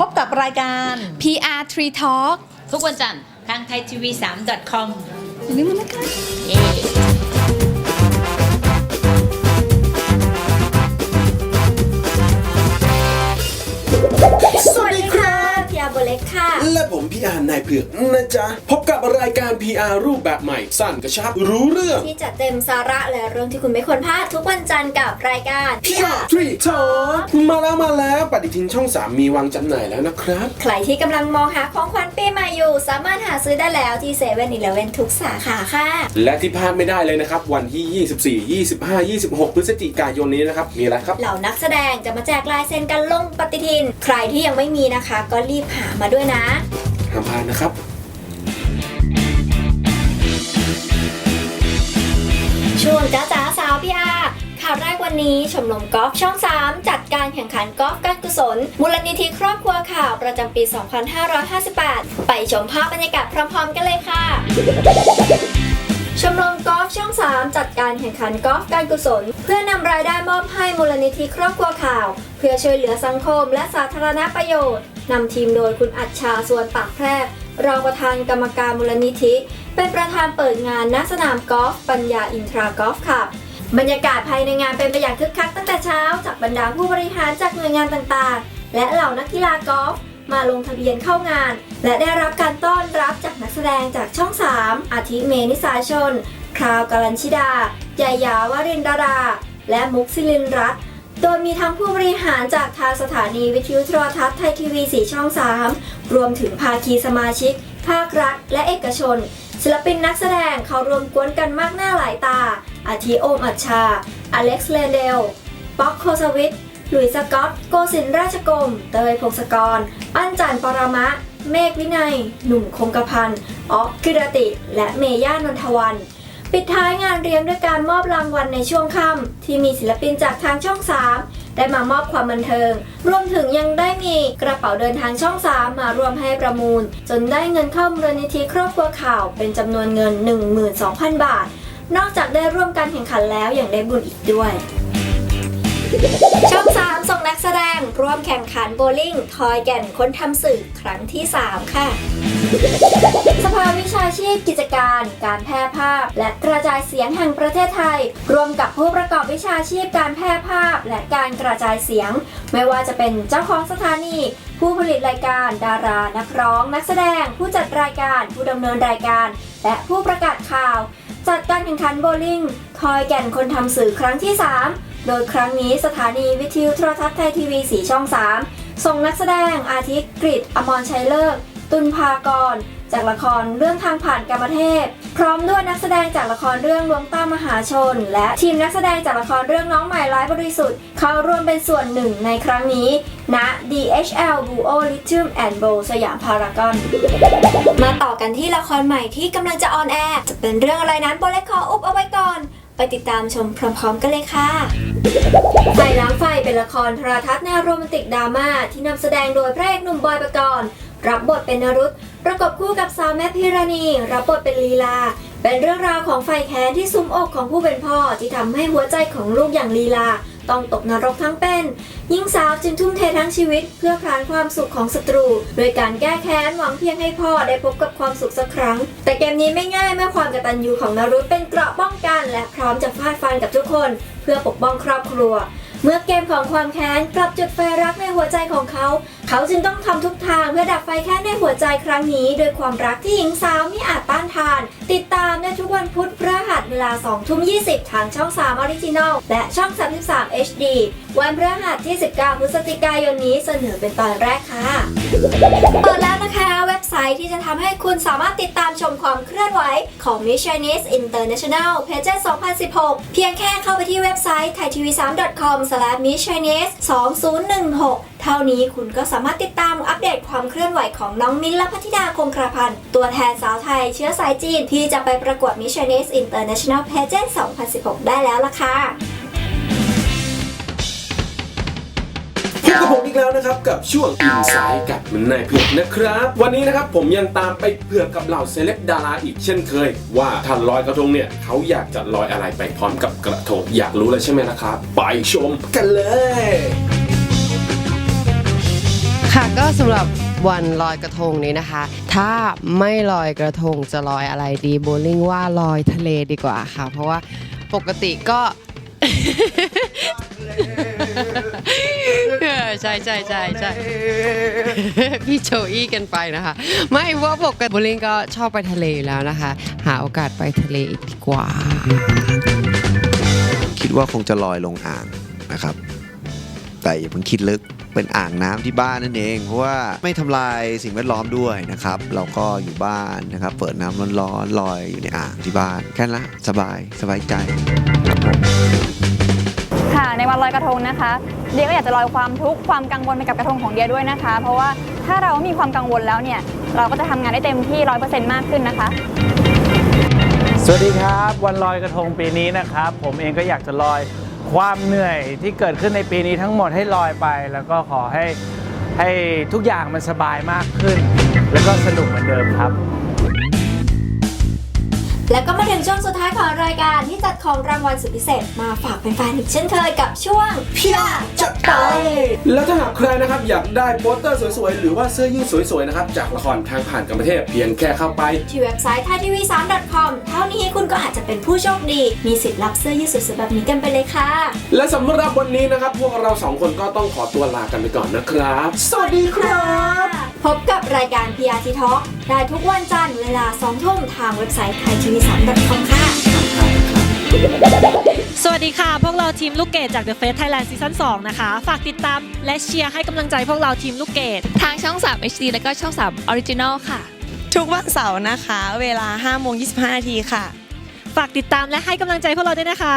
พบกับรายการ PR Tree Talk ทุกวันจันทร์ทางไทยทีวี3 com อย่าลืมนะคะ โบเล็กค่ะ และผมพี่อานนายเผือกนะจ๊ะ พบกับรายการ PR รูปแบบใหม่ สั้นกระชับรู้เรื่อง ที่จะเต็มสาระและเรื่องที่คุณไม่ควรพลาดทุกวันจันทร์กับรายการพี่อาทรีทอมาแล้วมาแล้วปฏิทินช่อง 3 มีวางจำหน่ายแล้วนะครับ ใครที่กำลังมองหาของขวัญปีใหม่อยู่ สามารถหาซื้อได้แล้วที่เซเว่นอีเลเวนทุกสาขาค่ะ และที่พลาดไม่ได้เลยนะครับ วันที่ 24 25 26 พฤศจิกายนนี้นะครับมีอะไรครับเหล่านักแสดงจะมาแจกลายเซ็นกันลงปฏิทิน ใครที่ยังไม่มีนะคะ ก็รีบหามาด้วยนะ ห้ามพลาดนะครับ ช่วงจ้าจ๋าสาวพี่อาข่าวแรกวันนี้ชมรมกอล์ฟช่อง 3 จัดการแข่งขันกอล์ฟการกุศล มูลนิธิครอบครัวข่าวประจำปี 2558 ไปชมภาพบรรยากาศพร้อมๆ กันเลยค่ะชมรมกอล์ฟช่อง 3 จัดการแข่งขันกอล์ฟการกุศล เพื่อนำรายได้มอบให้มูลนิธิครอบครัวข่าว เพื่อช่วยเหลือสังคมและสาธารณประโยชน์ นำทีมโดยคุณอัจฉาส่วนปากแพรกรองประธานกรรมการมูลนิธิ เป็นประธานเปิดงานณสนามกอล์ฟปัญญาอินทรากอล์ฟคลับรรยากาศภายในงานเป็นไปอย่างคึกคักตั้งแต่เช้า จากบรรดาผู้บริหารจากหน่วยงานต่างๆ และเหล่านักกีฬากอล์ฟมาลงทะเบียนเข้างาน และได้รับการต้อนรับจากนักแสดงจากช่อง 3 อาทิเมนิสาชน คราวกาลันชิดาใหญ่ยาวรินดารา และมุกซิลินรัตน์ โดยมีทั้งผู้บริหารจากทางสถานีวิทยุโทรทัศน์ไทยทีวี 4 ช่อง 3 รวมถึงภาคีสมาชิก ภาครัฐ และเอกชน ศิลปินนักแสดงเขารวมกวนกันมากหน้าหลายตา อาทิโอมอัชชา อเล็กซ์เลเดล ป๊อกโคสวิทหลุยส์สกอต โกสินราชกรม เตยพงศกร ปั้นจันปรมะ เมฆวินัย หนุ่มคงกระพันออกกิรติ และเมย่านนทวัน ปิดท้ายงานเรียงด้วยการมอบรางวัลในช่วงค่ำที่มีศิลปินจากทางช่อง 3 ได้มามอบความบันเทิง รวมถึงยังได้มีกระเป๋าเดินทางช่อง 3 มารวมให้ประมูล จนได้เงินเข้ามูลนิธิครอบครัวข่าวเป็นจำนวนเงิน 12,000 บาท นอกจากได้ร่วมการแข่งขันแล้วยังได้บุญอีกด้วย ช่อง 3ส่ง แสดงร่วมแข่งขันโบว์ลิ่งทอยแก่นค้นทำสื่อครั้งที่ 3 ค่ะ สภาวิชาชีพกิจการ การแพร่ภาพ และกระจายเสียงแห่งประเทศไทย รวมกับผู้ประกอบวิชาชีพการแพร่ภาพ และการกระจายเสียง ไม่ว่าจะเป็นเจ้าของสถานี ผู้ผลิตรายการ ดารา นักร้อง นักแสดง ผู้จัดรายการ ผู้ดำเนินรายการ และผู้ประกาศข่าว จัดการแข่งขันโบว์ลิ่งทอยแก่นคนทำสื่อครั้งที่ 3 โดยครั้งนี้สถานีวิทยุโทรทัศน์ไทยทีวี4ช่อง 3 ส่งนักแสดงอาทิตย์กริตอมรชัยเลิก ตุนภากร จากละครเรื่องทางผ่านกรรมเทพ พร้อมด้วยนักแสดงจากละครเรื่องลวงต้ามหาชน และทีมนักแสดงจากละครเรื่องน้องใหม่ร้ายบริสุทธิ์ เข้าร่วมเป็นส่วนหนึ่งในครั้งนี้ณ DHL Buo Lithium and b o สยามพารากอน มาต่อกันที่ละครใหม่ที่กำลังจะออนแอร์จะเป็นเรื่องอะไรนั้นโบเล็กขออุบเอาไว้ก่อน ไปติดตามชมพร้อมๆกันเลยค่ะไฟล้างไฟเป็นละครโทรทัศน์แนวโรแมนติกดราม่าที่นำแสดงโดยพระเอกหนุ่มบอยปกรณ์รับบทเป็นนรุตประกบคู่กับสาวแม่พิรณีรับบทเป็นลีลา เป็นเรื่องราวของไฟแค้นที่ซุ้มอกของผู้เป็นพ่อที่ทำให้หัวใจของลูกอย่างลีลา ต้องตกนรกทั้งเป็น หญิงสาวจึงทุ่มเททั้งชีวิต เพื่อครานความสุขของศัตรู โดยการแก้แค้นหวังเพียงให้พ่อได้พบกับความสุขสักครั้ง แต่เกมนี้ไม่ง่ายเมื่อความกตัญญูของนารุตเป็นเกราะป้องกัน และพร้อมจะฟาดฟันกับทุกคน เพื่อปกป้องครอบครัว เมื่อเกมของความแค้นกลับจุดไฟรักในหัวใจของเขา เขาจึงต้องทำทุกทางเพื่อดับไฟแค้นในหัวใจครั้งนี้ โดยความรักที่หญิงสาวไม่อาจต้านทาน ติดตามได้ทุกวันพุธพฤหัสเวลา2ทุ่ม20 ทางช่อง3ออริจินอลและช่อง 33 HD วันพฤหัสที่ 19 พฤศจิกายนนี้เสนอเป็นตอนแรกค่ะ เปิดแล้วนะคะเว็บไซต์ที่จะทำให้คุณสามารถติดตามชมความเคลื่อนไหวของ Miss Chinese International Pageant 2016 เพียงแค่เข้าไปที่เว็บไซต์ thaitv3.com/misschinese 2016 เท่านี้คุณก็สามารถติดตามอัปเดตความเคลื่อนไหวของน้องมิ้นและพัทิดาคงคราพันธ์ตัวแทนสาวไทยเชื้อสายจีน ที่จะไปประกวด Miss Chinese International Pageant 2016 ได้แล้วล่ะค่ะพบกับผมอีกแล้วนะครับกับช่วงอินไซด์กับนายเผือกนะครับ วันนี้นะครับผมยังตามไปเผือกกับเหล่าเซเลบดาราอีกเช่นเคย ว่าถ้าลอยกระทงเนี่ยเขาอยากจะลอยอะไรไปพร้อมกับกระทงอยากรู้เลยใช่ไหมล่ะครับ ไปชมกันเลย ก็สำหรับวันลอยกระทงนี้นะคะ ถ้าไม่ลอยกระทงจะลอยอะไรดีโบลิ่งว่าลอยทะเลดีกว่าค่ะ เพราะว่าปกติก็ใช่ใช่ใช่ใช่พี่โจอี้กันไปนะคะ ไม่เพราะว่าปกติโบลิ่งก็ชอบไปทะเลอยู่แล้วนะคะ หาโอกาสไปทะเลอีกดีกว่า คิดว่าคงจะลอยลงอ่างนะครับ แต่อย่าเพิ่งคิดลึกเป็นอ่างน้ำที่บ้านนั่นเอง เพราะว่าไม่ทำลายสิ่งแวดล้อมด้วยนะครับ เราก็อยู่บ้านนะครับ เปิดน้ำร้อนๆลอยอยู่ในอ่างที่บ้านแค่นั้นละสบายสบายใจครับผมค่ะในวันลอยกระทงนะคะ เดียก็อยากจะลอยความทุกข์ความกังวลไปกับกระทงของเดียด้วยนะคะ เพราะว่าถ้าเรามีความกังวลแล้วเนี่ยเราก็จะทำงานได้เต็มที่ร้อยเปอร์เซ็นต์มากขึ้นนะคะสวัสดีครับ วันลอยกระทงปีนี้นะครับ ผมเองก็อยากจะลอย ความเหนื่อยที่เกิดขึ้นในปีนี้ทั้งหมดให้ลอยไป แล้วก็ขอให้ให้ทุกอย่างมันสบายมากขึ้น แล้วก็สนุกเหมือนเดิมครับ แล้วก็มาถึงช่วงสุดท้ายของรายการที่จัดของรางวัลสุดพิเศษ มาฝากเป็นแฟนๆอีกเช่นเคยกับช่วงพี่อาจัดไปแล้วถ้าหากใครนะครับอยากได้โปสเตอร์สวยๆ หรือว่าเสื้อยืดสวยๆ นะครับ จากละครทางผ่านกรรมเทพเพียงแค่เข้าไป ที่เว็บไซต์ thaitv3.com เป็นผู้โชคดี มีสิทธิ์รับเสื้อยืดสวยๆแบบนี้กันไปเลยค่ะ และสำหรับวันนี้นะครับ พวกเราสองคนก็ต้องขอตัวลากันไปก่อนนะครับ สวัสดีครับ พบกับรายการ PRT Talk ได้ทุกวันจันทร์เวลา2ทุ่มทางเว็บไซต์ thaitv3.com ค่ะ สวัสดีค่ะ พวกเราทีมลูกเกดจาก The Face Thailand Season 2 นะคะ ฝากติดตามและเชียร์ให้กำลังใจพวกเราทีมลูกเกด ทางช่อง 3 HD แล้วก็ช่อง 3 Original ค่ะ ทุกวันเสาร์นะคะ เวลา5โมง25นาทีค่ะ ฝากติดตามและให้กำลังใจพวกเราด้วยนะคะ